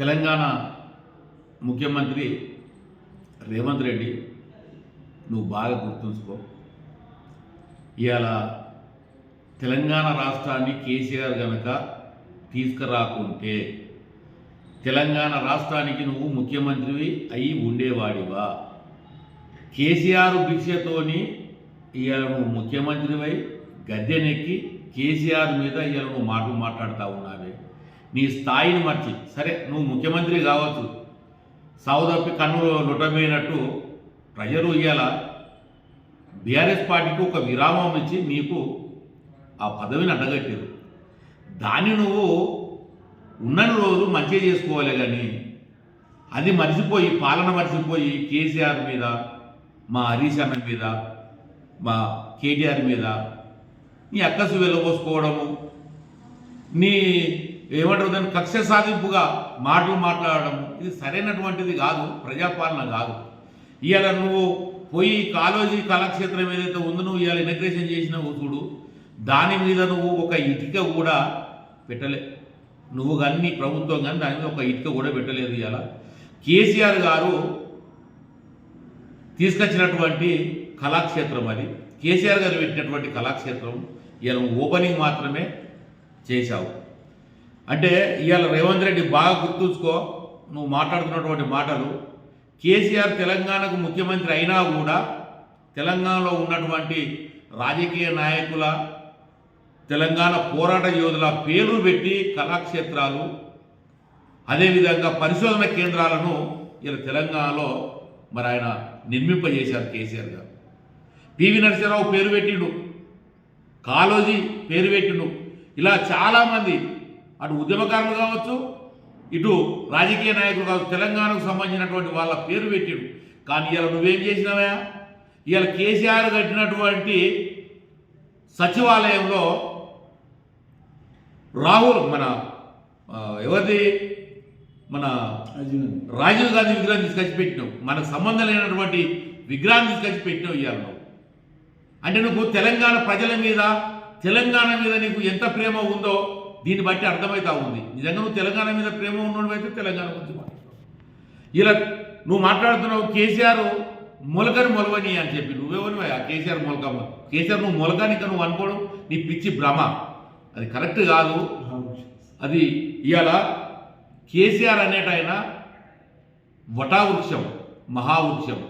తెలంగాణ ముఖ్యమంత్రి రేవంత్ రెడ్డి నువ్వు బాగా గుర్తుంచుకో. ఇవాళ తెలంగాణ రాష్ట్రాన్ని కేసీఆర్ గనక తీసుకురాకుంటే తెలంగాణ రాష్ట్రానికి నువ్వు ముఖ్యమంత్రివి అయి ఉండేవాడివా? కేసీఆర్ భిక్షతోని ఇవాళ నువ్వు ముఖ్యమంత్రివై గద్దెనెక్కి కేసీఆర్ మీద ఇవాళ నువ్వు మాటలు మాట్లాడుతూ ఉన్నావే. నీ స్థాయిని మర్చి. సరే నువ్వు ముఖ్యమంత్రి కావచ్చు. సావుదప్పి కన్నులో లొటమైనట్టు ప్రజలు ఇవాళ బీఆర్ఎస్ పార్టీకి ఒక విరామం ఇచ్చి నీకు ఆ పదవిని అడ్డగట్టారు. దాన్ని నువ్వు ఉన్నన్ని రోజు మంచిగా చేసుకోవాలి కానీ అది మర్చిపోయి పాలన మర్చిపోయి కేసీఆర్ మీద మా హరీష్ అన్న మీద మా కేటీఆర్ మీద నీ అక్కసు వెళ్ళబోసుకోవడము నీ ఏమంటారు దాన్ని? కక్ష సాధింపుగా మాటలు మాట్లాడడం. ఇది సరైనటువంటిది కాదు ప్రజాపాలన కాదు. ఇవాళ నువ్వు పోయి కాలోజీ కళాక్షేత్రం ఏదైతే ఉందో నువ్వు ఇవాళ ఇనగ్రేషన్ చేసినావు చూడు దాని మీద నువ్వు ఒక ఇటుక కూడా పెట్టలే. నువ్వు కానీ ప్రభుత్వం కానీ దాని మీద ఒక ఇటుక కూడా పెట్టలేదు ఇవాళ కేసీఆర్ గారు తీసుకొచ్చినటువంటి కళాక్షేత్రం అది. కేసీఆర్ గారు పెట్టినటువంటి కళాక్షేత్రం ఇవాళ ఓపెనింగ్ మాత్రమే చేశావు. అంటే ఇవాళ రేవంత్ రెడ్డి బాగా గుర్తుంచుకో నువ్వు మాట్లాడుతున్నటువంటి మాటలు. కేసీఆర్ తెలంగాణకు ముఖ్యమంత్రి అయినా కూడా తెలంగాణలో ఉన్నటువంటి రాజకీయ నాయకుల తెలంగాణ పోరాట యోధుల పేర్లు పెట్టి కళాక్షేత్రాలు అదేవిధంగా పరిశోధన కేంద్రాలను ఇలా తెలంగాణలో మరి ఆయన నిర్మింపజేశారు కేసీఆర్ గారు. పివి నరసింహరావు పేరు పెట్టిండు. కాలోజీ పేరు పెట్టిండు. ఇలా చాలామంది అటు ఉద్యమకారులు కావచ్చు ఇటు రాజకీయ నాయకులు కావచ్చు తెలంగాణకు సంబంధించినటువంటి వాళ్ళ పేరు పెట్టిండు కానీ ఇలా నువ్వేం చేసినావా ఇవాళ కేసీఆర్ కట్టినటువంటి సచివాలయంలో రాహుల్ మన ఎవరిది? మన రాజీవ్ గాంధీ విగ్రహం తీసుకొచ్చి పెట్టినావు. మనకు సంబంధం లేనటువంటి విగ్రహం తీసుకొచ్చి పెట్టినావు ఇవాళ అంటే నువ్వు తెలంగాణ ప్రజల మీద తెలంగాణ మీద నీకు ఎంత ప్రేమ ఉందో దీన్ని బట్టి అర్థమవుతా ఉంది. నిజంగా నువ్వు తెలంగాణ మీద ప్రేమ ఉన్నోడు అయితే తెలంగాణ గురించి మాట్లాడు. ఇలా నువ్వు మాట్లాడుతున్నావు కేసీఆర్ మొలకని మొలవని అని చెప్పి. నువ్వెవరు ఆ కేసీఆర్ మొలక కేసీఆర్ నువ్వు మొలకని ఇంకా నువ్వు అనుకోవడం నీ పిచ్చి భ్రమ. అది కరెక్ట్ కాదు. అది ఇవాళ కేసీఆర్ అనేటైన వటావృక్షం మహావృక్షం.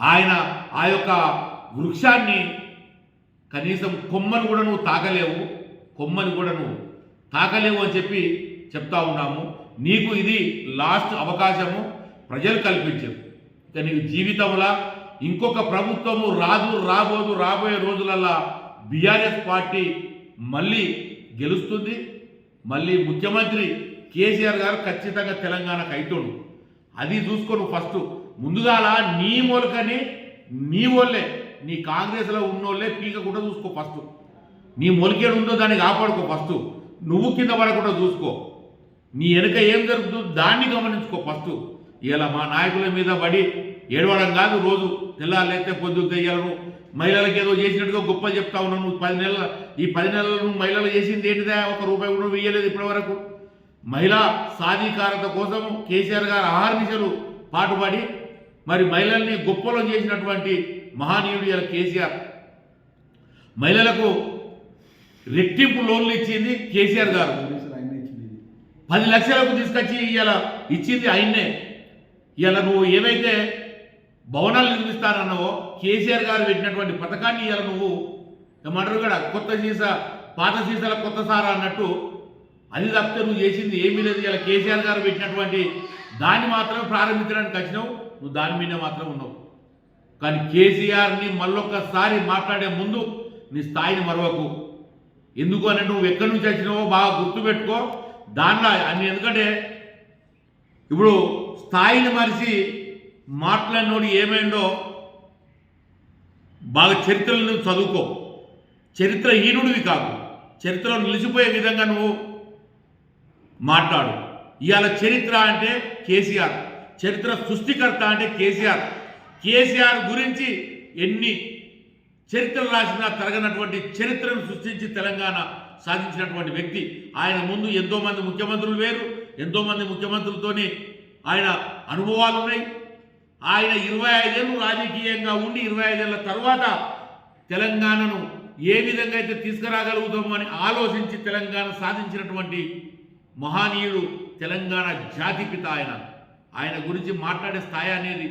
ఆయన ఆ యొక్క వృక్షాన్ని కనీసం కొమ్మను కూడా నువ్వు తాకలేవు. కొమ్మని కూడా నువ్వు తాకలేవు అని చెప్పి చెప్తా ఉన్నాము. నీకు ఇది లాస్ట్ అవకాశము ప్రజలు కల్పించారు. ఇక నీకు జీవితంలో ఇంకొక ప్రభుత్వము రాదు రాబోదు రాబోయే రోజులల్లా బీఆర్ఎస్ పార్టీ మళ్ళీ గెలుస్తుంది. మళ్ళీ ముఖ్యమంత్రి కేసీఆర్ గారు ఖచ్చితంగా తెలంగాణకు అవుతాడు అది చూసుకోను ఫస్ట్. ముందుగాల నీ మొలకని నీ వాళ్ళే నీ కాంగ్రెస్లో ఉన్నోళ్ళే పీక కూడా చూసుకో ఫస్ట్. నీ మొలికేడు ఉందో దాన్ని కాపాడుకో ఫస్ట్. నువ్వు కింద పడకుండా చూసుకో. నీ వెనుక ఏం జరుగుతుందో దాన్ని గమనించుకో ఫస్ట్. ఇలా మా నాయకుల మీద పడి ఏడవడం కాదు రోజు తెల్లారైతే పొద్దుకు తెయ్యాలను మహిళలకు ఏదో చేసినట్టుగా గొప్ప చెప్తా ఉన్నావు నువ్వు. పది నెలల ఈ పది నెలలు మహిళలు చేసింది ఏంటిదా? ఒక రూపాయి కూడా నువ్వు ఇప్పటి వరకు. మహిళా సాధికారత కోసం కేసీఆర్ గారు ఆహార్నిశలు పాటుపడి మరి మహిళల్ని గొప్పలో చేసినటువంటి మహానీయుడు ఇలా కేసీఆర్. మహిళలకు రెట్టింపు లోన్లు ఇచ్చింది కేసీఆర్ గారు. పది లక్షలకు తీసుకొచ్చి ఇలా ఇచ్చింది ఆయన్నే. ఇలా నువ్వు ఏవైతే భవనాలు నిర్మిస్తానన్నావో కేసీఆర్ గారు పెట్టినటువంటి పథకాన్ని ఇలా నువ్వు. ఏమంటారు కూడా కొత్త సీసా పాత సీసాల కొత్త సారా అన్నట్టు. అది తప్పితే నువ్వు చేసింది ఏమీ లేదు. ఇలా కేసీఆర్ గారు పెట్టినటువంటి దాన్ని మాత్రమే ప్రారంభించడానికి వచ్చినావు. నువ్వు దాని మీద మాత్రం ఉన్నావు. కానీ కేసీఆర్ని మళ్ళొక్కసారి మాట్లాడే ముందు నీ స్థాయిని మరవకు. ఎందుకు అని నువ్వు ఎక్కడి నుంచి వచ్చినావో బాగా గుర్తుపెట్టుకో దానిలో అన్ని ఎందుకంటే ఇప్పుడు స్థాయిని మరిచి మాట్లాడినోడు ఏమైందో బాగా చరిత్రలు నువ్వు చదువుకో. చరిత్రహీనుడివి కాదు చరిత్రలో నిలిచిపోయే విధంగా నువ్వు మాట్లాడు. ఇవాళ చరిత్ర అంటే కేసీఆర్. చరిత్ర సృష్టికర్త అంటే కేసీఆర్. కేసీఆర్ గురించి ఎన్ని చరిత్రలు రాసినా తరగనటువంటి చరిత్రను సృష్టించి తెలంగాణ సాధించినటువంటి వ్యక్తి. ఆయన ముందు ఎంతోమంది ముఖ్యమంత్రులు వేరు ఎంతోమంది ముఖ్యమంత్రులతోనే ఆయన అనుభవాలు ఉన్నాయి. ఆయన ఇరవై ఐదేళ్ళు రాజకీయంగా ఉండి ఇరవై ఐదేళ్ళ తర్వాత తెలంగాణను ఏ విధంగా అయితే తీసుకురాగలుగుతామో అని ఆలోచించి తెలంగాణ సాధించినటువంటి మహానీయుడు తెలంగాణ జాతిపిత ఆయన. ఆయన గురించి మాట్లాడే స్థాయి అనేది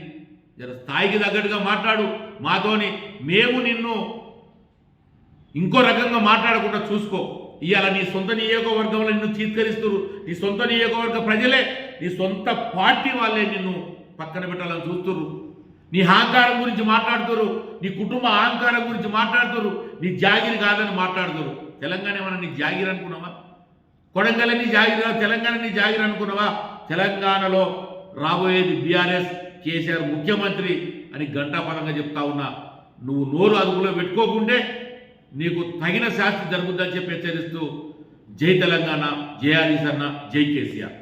జర స్థాయికి తగ్గట్టుగా మాట్లాడు. మాతోని మేము నిన్ను ఇంకో రకంగా మాట్లాడకుండా చూసుకో. ఇవాళ నీ సొంత నియోజకవర్గంలో నిన్ను చీత్కరిస్తున్నారు నీ సొంత నియోజకవర్గ ప్రజలే నీ సొంత పార్టీ వాళ్ళే నిన్ను పక్కన పెట్టాలని చూస్తున్నారు నీ అహంకారం గురించి మాట్లాడుతురు నీ కుటుంబ అహంకారం గురించి మాట్లాడుతురు నీ జాగిరి కాదని మాట్లాడుతురు తెలంగాణ ఏమైనా నీ జాగిరి అనుకున్నావా? కొడంగల్ నీ జాగిరి తెలంగాణ నీ జాగిరి అనుకున్నావా? తెలంగాణలో రాబోయేది బీఆర్ఎస్. కేసీఆర్ ముఖ్యమంత్రి అని గంటాపరంగా చెప్తా ఉన్నా నువ్వు నోరు అదుపులో పెట్టుకోకుంటే నీకు తగిన శాస్తి జరుగుద్దని చెప్పి హెచ్చరిస్తూ జై తెలంగాణ జై హరీశ్ అన్న జై కేసీఆర్.